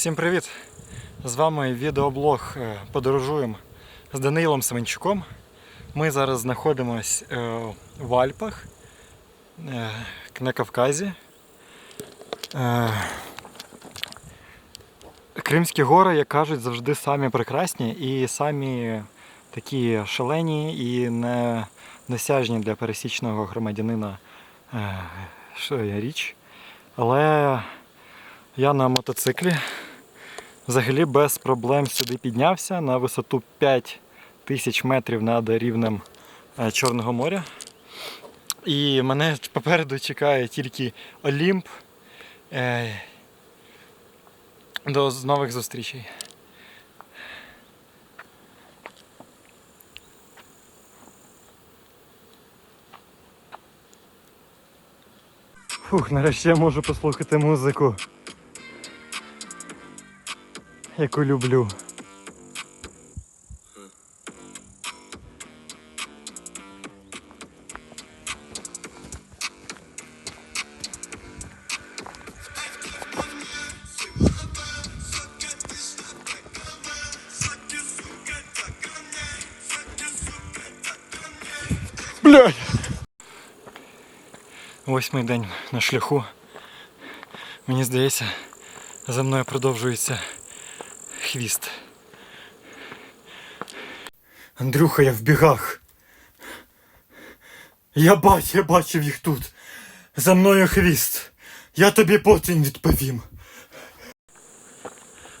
Всім привіт! З вами відеоблог е, Подорожуємо з Данилом Семенчуком. Ми зараз знаходимось е, в Альпах е, на Кавказі. Кримські гори, як кажуть, завжди самі прекрасні і самі такі шалені і не досяжні для пересічного громадянина річ. Але я на мотоциклі взагалі без проблем сюди піднявся на висоту 5 тисяч метрів над рівнем е, Чорного моря. І мене попереду чекає тільки Олімп. Е, До нових зустрічей. Фух, нарешті я можу послухати музику, яку люблю. Блядь! Восьмий день на шляху. Мені здається, за мною продовжується хвіст. Андрюха, я в бігах. Я бачу, я бачив їх тут. За мною хвіст. Я тобі потім відповім.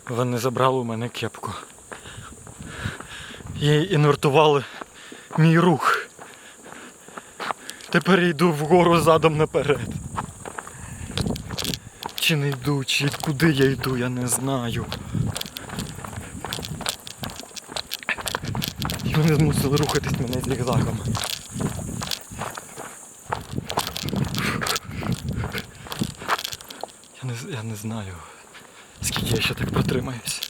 Вони забрали у мене кепку. І інвертували мій рух. Тепер йду вгору задом наперед. Чи не йду, чи куди я йду, я не знаю. Вони змусили рухатись мене зігзагом. Я не, я не знаю, скільки я ще так протримаюсь.